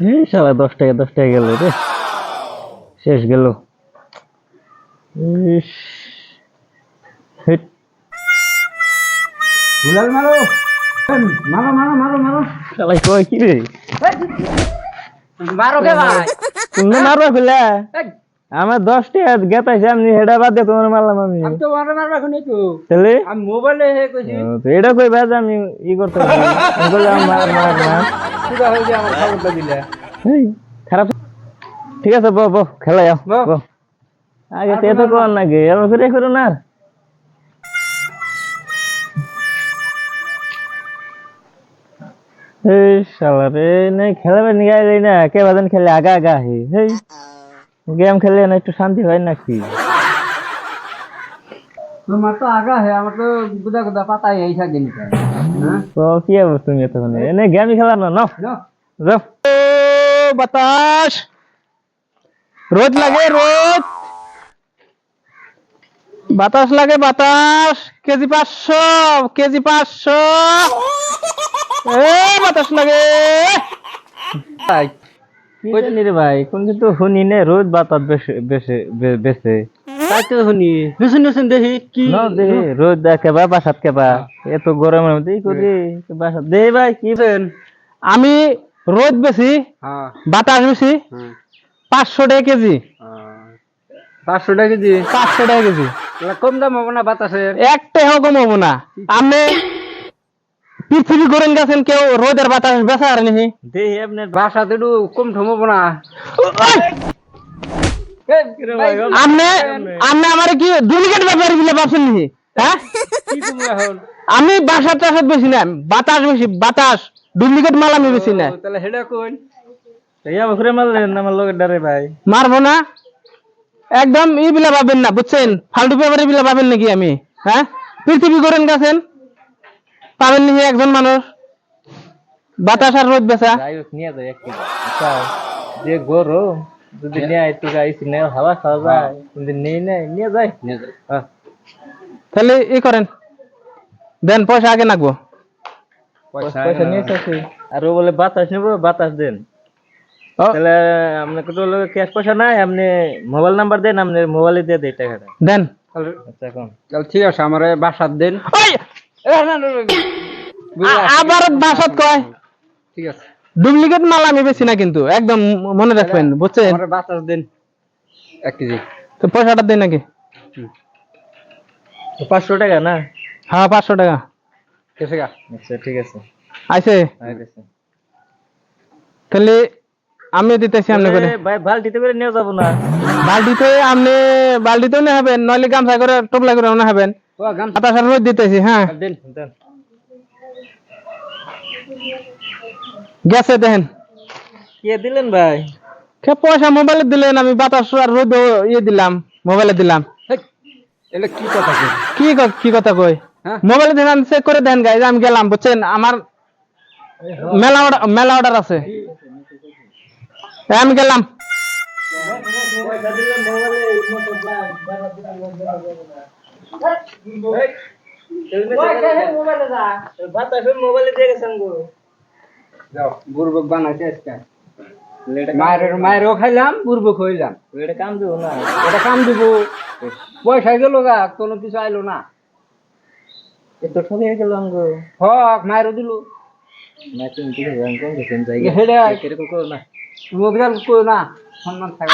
এই শালা দশ টাকা দশ টাকা গেল রে। শেষ গেল। ইস, হেট, গুলাল মারো। মারো মারো মারো মারো। শালাই কয় কি রে? মারো কে ভাই? তুমি মারবা ফেলা আমার দশ টাকা গেতাইছে আমি হেডা বাদ দিয়ে তোমার মারলাম আমি। আমি তো মারো মারো এখন তো। তাহলে? আমি মোবাইলে হে কইছি। এটা কই বাজ আমি ই করতে পারি মার মার মার। খারাপ ঠিক আছে বো বো খেলা যাও বো। বো আগে তো এত নাকি এবার করে করো না এই শালা রে নাই খেলাবে নিয়ে যাই না কে বাদন খেলে? আগা আগা হে হেই। গেম খেলে না একটু শান্তি হয় নাকি? তোমার তো আগা হে আমার তো গুদা গুদা পাতাই এই থাকে নি হ্যাঁ তো কি হবে তুমি এতক্ষণ? এনে গেমই খেলার না নাও। না যাও। বাতাস! রোদ লাগে রোদ! বাতাস লাগে বাতাস! কেজি পাঁচশো কেজি পাঁচশো! এ বাতাস লাগে! ভাই কোন কিন্তু শুনি নে রোদ বাতাস বেশে বেশে বে- বেশে। তাই শুনি। শুন শুন দেখি কি ন দেখি। রোদ কেবা বাসাত কেবা এত গরমের মধ্যে করি বাসাত। দে ভাই কি দেন আমি রোদ বেশি হ্যাঁ। বাতাস বেশি হ্যাঁ পাঁচশো টাকা কেজি। পাঁচশো টাকা কেজি? পাঁচশো টাকা কেজি। কম দাম হবে না বাতাসের? একটা কম হব না। আপনি পৃথিবী করেন গেছেন কেউ রোদের বাতাস বেসা আর নাকি দেখি আপনার বাসা তো একটু কম না। আপনি আপনি আমার কি ডুপ্লিকেট ব্যাপারগুলো হ্যাঁ? আমি বাসার টাসার বেশি না বাতাস বেশি বাতাস। ডুপ্লিকেট মাল আমি বেশি না। ও, তাহলে হেডা কোন মারবো না। একদম ই বিলা পাবেন না বুঝছেন? ফালতু ব্যাপারে বিলা পাবেন নাকি আমি? হ্যাঁ? পৃথিবী করেন গেছেন পাবেন নাকি একজন মানুষ? বাতাস আর রোদ বেচা। নিয়ে যায় আচ্ছা যে গরম যদি নিয়ে না হাওয়া খাওয়া যায়। কিন্তু নেই নাই নিয়ে যায় নিয়ে। হ্যাঁ। তাহলে ই করেন। দেন পয়সা আগে নাকবো। পয়সা পয়সা নিয়ে এসেছি আর ও বলে বাতাস নেব বাতাস দেন। তাহলে আপনাকে তো ক্যাশ পয়সা নাই আপনি মোবাইল নাম্বার দেন আপনি মোবাইলে দিয়ে দেয় টাকাটা। দেন। তাহলে আচ্ছা এখন। তাহলে ঠিক আছে আমার বাসার দেন। আবার বাসত কয়? ঠিক আছে। ডুপ্লিকেট মাল আমি বেশি না কিন্তু একদম মনে রাখবেন বুঝছেন? আমার বাতাস দেন এক কেজি। তো পয়সাটা দেন নাকি পাঁচশো টাকা না? হ্যাঁ পাঁচশো টাকা। কেসে গা আচ্ছা ঠিক আছে। আইছে? আইতেছে। তাহলে আমি দিতেছি আপনি করে। ভাই বালতিতে করে নিয়ে যাব না? বালতিতে আপনি বালতিতেও না হবেন নইলে গামছা করে টোপলা করে না হবেন। ও গাম বাতাস আর রোদ দিতেছি হ্যাঁ। দেন দেন। গেছে দেখেন। কে দিলেন ভাই? কে পয়সা মোবাইলে দিলেন আমি বাতাস আর রোদ ইয়ে দিলাম মোবাইলে দিলাম। কি কথা কি কি ক- কি কথা কই হ্যাঁ? মোবাইলে দেন চেক করে দেন গাইজ আমি গেলাম বুঝছেন? আমার মেলা অর্ডার মেলা অর্ডার আছে। আমি গেলাম। বাতাস মোবাইলে দিয়ে গেছেন গো যাও বুড়বক বানাইছে আজকে। মায়ের মায়েরও খাইলাম বুড়বক হইলাম। এটা কাম দেবো না। এটা কাম দিব। পয়সা গেল গা কোনো কিছু আইলো না। এত ঠকে গেলাম গো হক মায়েরও দিল। না তুমি ঠিক আছে আমি কম গেছেন জায়গা হেডে এরকম করো না। মোবাইল না সম্মান থাকে